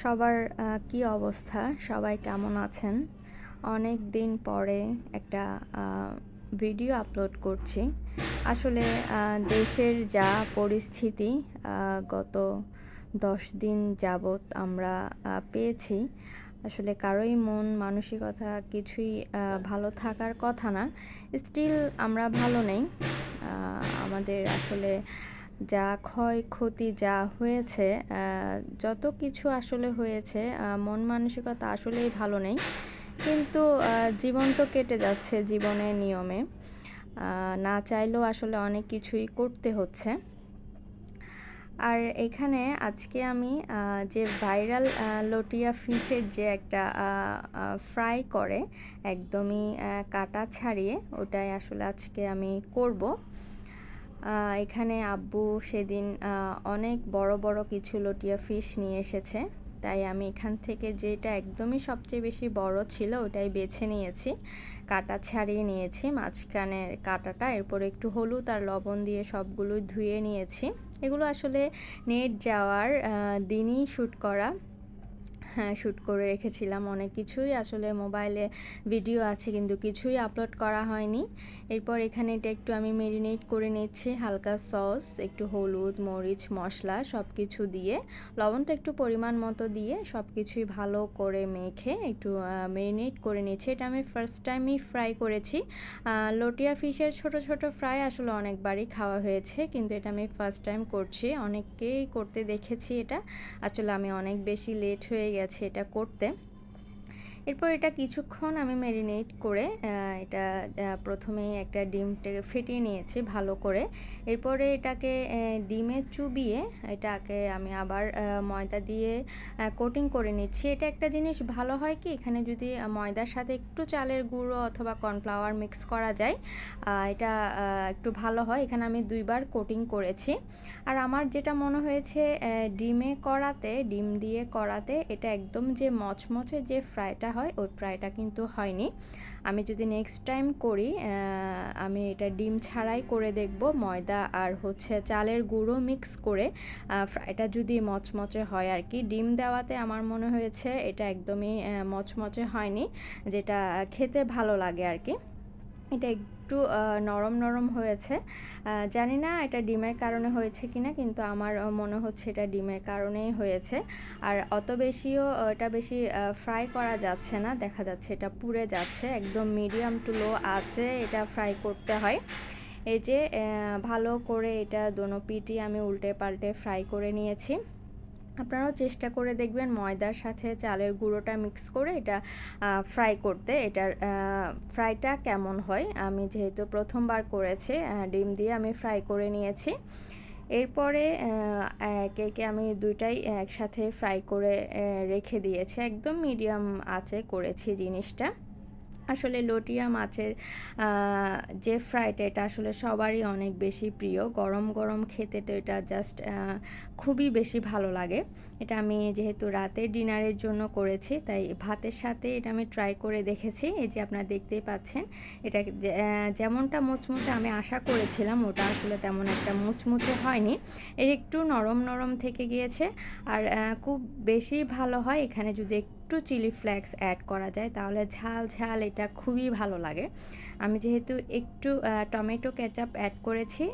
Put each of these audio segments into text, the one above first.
সবার কি অবস্থা? সবাই কেমন আছেন? অনেক দিন পরে একটা ভিডিও আপলোড করছি। আসলে দেশের যা পরিস্থিতি গত দশ দিন যাবৎ আমরা পেয়েছি। আসলে কারোই মন, মানসিকতা কিছুই ভালো থাকার কথা না। স্টিল আমরা ভালো নেই। আমাদের আসলে যা ক্ষয়ক্ষতি যা হয়েছে যত কিছু আসলে হয়েছে মন মানসিকতা আসলেই ভালো নেই। কিন্তু জীবন তো কেটে যাচ্ছে জীবনের নিয়মে। না চাইলেও আসলে অনেক কিছুই করতে হচ্ছে। আর এখানে আজকে আমি যে ভাইরাল লটিয়া ফিশের যে একটা ফ্রাই করে, একদমই কাটা ছাড়িয়ে, ওটাই আসলে আজকে আমি করব। এখানে আব্বু সেদিন অনেক বড় বড় কিছু লটিয়া ফিশ নিয়ে এসেছে। তাই আমি এখান থেকে যেটা একদমই সবচেয়ে বেশি বড় ছিল, ওটাই বেছে নিয়েছি। কাটা ছাড়িয়ে নিয়েছি মাঝখানের কাটাটা, এরপর একটু হলুদ আর লবণ দিয়ে সবগুলো ধুয়ে নিয়েছি। এগুলো আসলে নেট যাওয়ার দিনই শ্যুট করা। শ্যুট করে রেখেছিলাম অনেক কিছুই। আসলে মোবাইলে ভিডিও আছে কিন্তু কিছুই আপলোড করা হয়নি। এরপর এখানে এটা একটু আমি মেরিনেট করে নিচ্ছি, হালকা সস একটু হলুদ, মরিচ, মশলা সব কিছু দিয়ে। লবণটা একটু পরিমাণ মতো দিয়ে সব কিছুই ভালো করে মেখে একটু মেরিনেট করে নিচ্ছি। এটা আমি ফার্স্ট টাইমই ফ্রাই করেছি। লটিয়া ফিশের ছোট ছোট ফ্রাই আসলে অনেকবারই খাওয়া হয়েছে, কিন্তু এটা আমি ফার্স্ট টাইম করছি। অনেককেই করতে দেখেছি এটা। আসলে আমি অনেক বেশি লেট হয়ে গেছে এটা করতে। এরপর এটা কিছুক্ষণ আমি ম্যারিনেট করে এটা প্রথমেই একটা ডিমটাকে ফেটিয়ে নিয়েছি ভালো করে। এরপরে এটাকে ডিমে চুবিয়ে এটাকে আমি আবার ময়দা দিয়ে কোটিং করে নিচ্ছি। এটা একটা জিনিস ভালো হয় কি, এখানে যদি ময়দার সাথে একটু চালের গুঁড়ো অথবা কর্নফ্লাওয়ার মিক্স করা যায় এটা একটু ভালো হয়। এখানে আমি দুইবার কোটিং করেছি। আর আমার যেটা মনে হয়েছে ডিমে করাতে, ডিম দিয়ে করাতে, এটা একদম যে মচমচে যে ফ্রাইটা হয়, ওই ফ্রাইটা কিন্তু হয়নি। আমি যদি নেক্সট টাইম করি আমি এটা ডিম ছাড়াই করে দেখব, ময়দা আর হচ্ছে চালের গুঁড়ো মিক্স করে ফ্রাইটা যদি মচমচে হয় আর কি ডিম দেওয়াতে আমার মনে হয়েছে এটা একদমই মচমচে হয়নি, যেটা খেতে ভালো লাগে আর কি এটা একটু নরম নরম হয়েছে। জানি না এটা ডিমের কারণে হয়েছে কি না কিন্তু আমার মনে হচ্ছে এটা ডিমের কারণেই হয়েছে। আর অত বেশিও এটা বেশি ফ্রাই করা যাচ্ছে না, দেখা যাচ্ছে এটা পুড়ে যাচ্ছে, একদম মিডিয়াম টু লো আছে, এটা ফ্রাই করতে হয়। এই যে ভালো করে এটা দোনো পিটি আমি উল্টে পাল্টে ফ্রাই করে নিয়েছি। আপনারাও চেষ্টা করে দেখবেন ময়দার সাথে চালের গুঁড়োটা মিক্স করে এটা ফ্রাই করতে। এটার ফ্রাইটা কেমন হয়? আমি যেহেতু প্রথমবার করেছি ডিম দিয়ে আমি ফ্রাই করে নিয়েছি। এরপরে একে একে আমি দুইটাই একসাথে ফ্রাই করে রেখে দিয়েছি। একদম মিডিয়াম আঁচে করেছি জিনিসটা। আসলে লটিয়া মাছের যে ফ্রাইটা এটা আসলে সবারই অনেক বেশি প্রিয়। গরম গরম খেতে তো এটা জাস্ট খুবই বেশি ভালো লাগে। এটা আমি যেহেতু রাতে ডিনারের জন্য করেছি, তাই ভাতের সাথে এটা আমি ট্রাই করে দেখেছি। এই যে আপনারা দেখতেই পাচ্ছেন, এটা যেমনটা মুচমুচে আমি আশা করেছিলাম, ওটা আসলে তেমন একটা মুচমুচে হয়নি। এর একটু নরম নরম থেকে গিয়েছে। আর খুব বেশি ভালো হয় এখানে যদি একটু চিলি ফ্লেক্স অ্যাড করা যায়, তাহলে ঝাল ঝাল এটা খুবই ভালো লাগে। আমি যেহেতু একটু টমেটো কেচাপ অ্যাড করেছি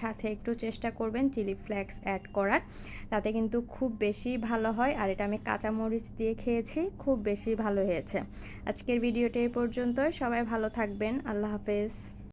সাথে একটু চেষ্টা করবেন চিলি ফ্লেক্স অ্যাড করার। তাতে কিন্তু খুব বেশি ভালো হয়, আর এটা আমি কাঁচামরিচ দিয়ে খেয়েছি, খুব বেশি ভালো হয়েছে। আজকের ভিডিওটা এই পর্যন্ত সবাই ভালো থাকবেন, আল্লাহ হাফেজ।